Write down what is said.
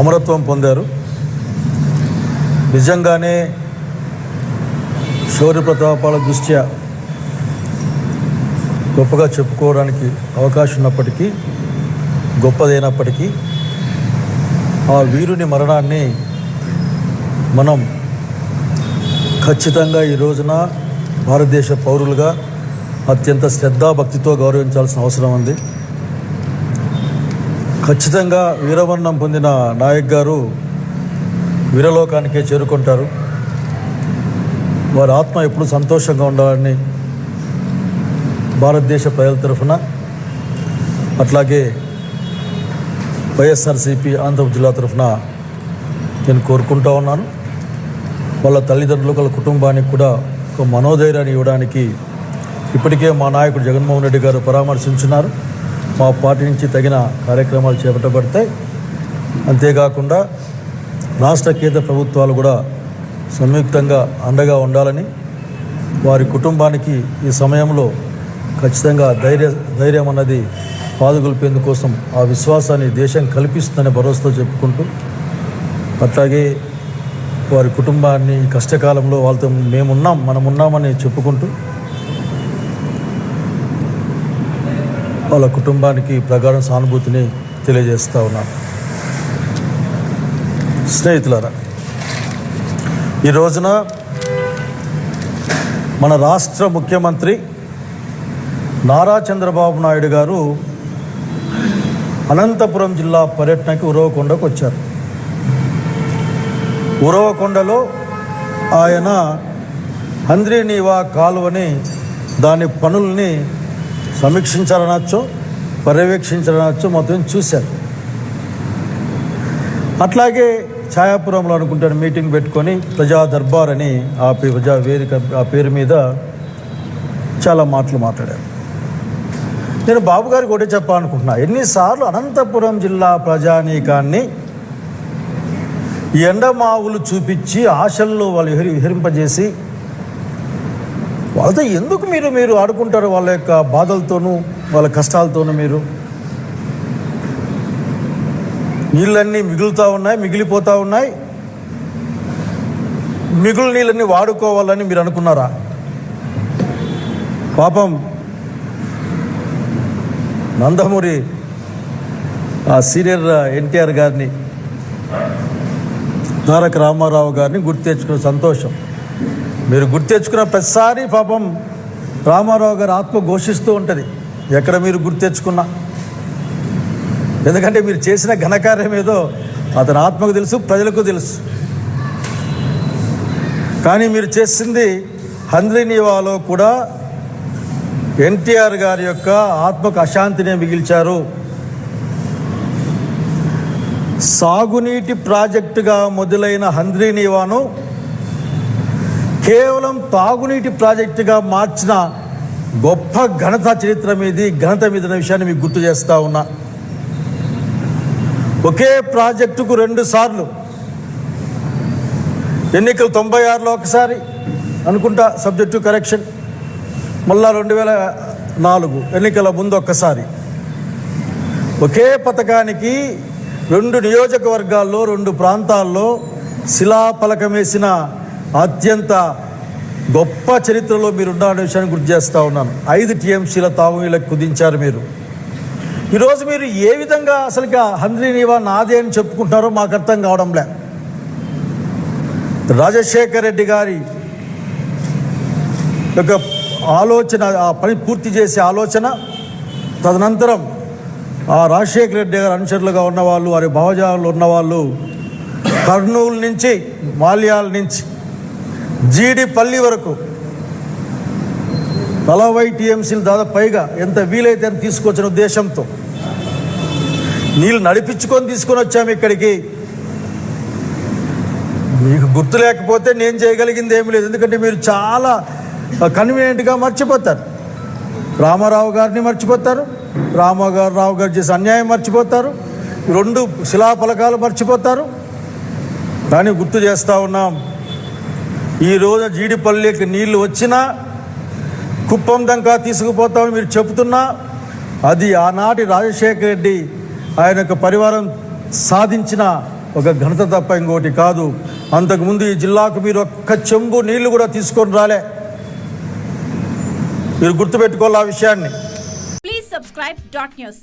అమరత్వం పొందారు. నిజంగానే శౌర్య ప్రతాపాల దృష్ట్యా గొప్పగా చెప్పుకోవడానికి అవకాశం ఉన్నప్పటికీ గొప్పదైనప్పటికీ ఆ వీరుని మరణాన్ని మనం ఖచ్చితంగా ఈ రోజున భారతదేశ పౌరులుగా అత్యంత శ్రద్ధాభక్తితో గౌరవించాల్సిన అవసరం ఉంది. ఖచ్చితంగా వీరవర్ణం పొందిన నాయక్ గారు వీరలోకానికే చేరుకుంటారు. వారి ఆత్మ ఎప్పుడు సంతోషంగా ఉండాలని భారతదేశ ప్రజల తరఫున అట్లాగే వైఎస్ఆర్సీపీ ఆంధ్రప్రదేశ్ జిల్లా తరఫున నేను కోరుకుంటా ఉన్నాను. వాళ్ళ తల్లిదండ్రులకు వాళ్ళ కుటుంబానికి కూడా ఒక మనోధైర్యాన్ని ఇవ్వడానికి ఇప్పటికే మా నాయకుడు జగన్మోహన్ రెడ్డి గారు పరామర్శించున్నారు. మా పార్టీ నుంచి తగిన కార్యక్రమాలు చేపట్టబడతాయి. అంతేకాకుండా రాష్ట్ర కేంద్ర ప్రభుత్వాలు కూడా సంయుక్తంగా అండగా ఉండాలని వారి కుటుంబానికి ఈ సమయంలో ఖచ్చితంగా ధైర్య ధైర్యం అన్నది పాదుగొల్పేందుకోసం ఆ విశ్వాసాన్ని దేశం కల్పిస్తుందనే భరోసాతో చెప్పుకుంటూ అట్లాగే వారి కుటుంబాన్ని కష్టకాలంలో వాళ్ళతో మేమున్నాం మనం ఉన్నామని చెప్పుకుంటూ వాళ్ళ కుటుంబానికి ప్రగాఢ సానుభూతిని తెలియజేస్తూ ఉన్నాను స్నేహితులారా ఈ రోజున మన రాష్ట్ర ముఖ్యమంత్రి నారా చంద్రబాబు నాయుడు గారు అనంతపురం జిల్లా పర్యటనకి ఉరవకొండకు వచ్చారు. ఉరవకొండలో ఆయన హంద్రీనీవా కాలువని దాని పనుల్ని సమీక్షించాలనొచ్చు పర్యవేక్షించాలనొచ్చు మొత్తం చూశారు. అట్లాగే ఛాయాపురంలో అనుకుంటాను మీటింగ్ పెట్టుకొని ప్రజా దర్బార్ అని ఆ పే- ప్రజా వేదిక ఆ పేరు మీద చాలా మాటలు మాట్లాడారు. నేను బాబు గారికి ఒకటే చెప్పాలనుకుంటున్నా ఎన్నిసార్లు అనంతపురం జిల్లా ప్రజానీకాన్ని ఎండమావులు చూపించి ఆశల్లో వాళ్ళు విహరి విహరింపజేసి వాళ్ళతో ఎందుకు మీరు మీరు ఆడుకుంటారు వాళ్ళ యొక్క బాధలతోనూ వాళ్ళ కష్టాలతోనూ మీరు? నీళ్ళన్నీ మిగులుతూ ఉన్నాయి మిగిలిపోతూ ఉన్నాయి. మిగులు నీళ్ళన్నీ వాడుకోవాలని మీరు అనుకున్నారా? పాపం నందమూరి ఆ సీనియర్ ఎన్టీఆర్ గారిని తారక రామారావు గారిని గుర్తు తెచ్చుకున్న సంతోషం. మీరు గుర్తు తెచ్చుకున్న ప్రతిసారి పాపం రామారావు గారి ఆత్మ ఘోషిస్తూ ఉంటుంది. ఎక్కడ మీరు గుర్తు తెచ్చుకున్నా? ఎందుకంటే మీరు చేసిన ఘనకార్యం ఏదో అతని ఆత్మకు తెలుసు ప్రజలకు తెలుసు. కానీ మీరు చేసింది హంద్రీనీవాలో కూడా ఎన్టీఆర్ గారి యొక్క ఆత్మకు అశాంతినే మిగిల్చారు. సాగునీటి ప్రాజెక్టుగా మొదలైన హంద్రీనీవాను కేవలం తాగునీటి ప్రాజెక్టుగా మార్చిన గొప్ప ఘనత చరిత్ర మీది ఘనత మీద విషయాన్ని మీకు గుర్తు చేస్తూ ఉన్నా. ఒకే ప్రాజెక్టుకు రెండు సార్లు ఎన్నికలు తొంభై ఆరులో ఒకసారి అనుకుంటా సబ్జెక్టు కరెక్షన్ మళ్ళా రెండు వేల నాలుగు ఎన్నికల ముందు ఒక్కసారి. ఒకే పథకానికి రెండు నియోజకవర్గాల్లో రెండు ప్రాంతాల్లో శిలాఫలకం వేసిన అత్యంత గొప్ప చరిత్రలో మీరు ఉన్న విషయాన్ని గుర్తు చేస్తూ ఉన్నాను. ఐదు టీఎంసీల తావీలకు కుదించారు మీరు. ఈరోజు మీరు ఏ విధంగా అసలుగా హంద్రీనివా నాదే అని చెప్పుకుంటున్నారో మాకు అర్థం కావడం లే రాజశేఖర్ రెడ్డి గారి యొక్క ఆలోచన ఆ పని పూర్తి చేసే ఆలోచన తదనంతరం ఆ రాజశేఖర రెడ్డి గారి అనుచరులుగా ఉన్నవాళ్ళు వారి భావజాలు ఉన్నవాళ్ళు కర్నూలు నుంచి మాల్యాల నుంచి జీడిపల్లి వరకు. నలభై టీఎంసీలు దాదాపు పైగా ఎంత వీలైతే అని తీసుకొచ్చిన ఉద్దేశంతో. నీళ్ళు నడిపించుకొని తీసుకొని వచ్చాము ఇక్కడికి. మీకు గుర్తు లేకపోతే నేను చేయగలిగింది ఏమి లేదు. ఎందుకంటే మీరు చాలా కన్వీనియంట్గా మర్చిపోతారు. రామారావు గారిని మర్చిపోతారు. రామగారు రావు గారు చేసే అన్యాయం మర్చిపోతారు. రెండు శిలాఫలకాలు మర్చిపోతారు. కానీ గుర్తు చేస్తూ ఉన్నాం. ఈరోజు జీడిపల్లికి నీళ్ళు వచ్చినా కుప్పం దంకా తీసుకుపోతామని మీరు చెబుతున్నా అది ఆనాటి రాజశేఖర రెడ్డి ఆయన యొక్క పరివారం సాధించిన ఒక ఘనత తప్ప ఇంకోటి కాదు. అంతకుముందు ఈ జిల్లాకు మీరు ఒక్క చెంబు నీళ్ళు కూడా తీసుకొని రాలే. మీరు గుర్తుపెట్టుకోవాలి ఆ విషయాన్ని. Please subscribe dot news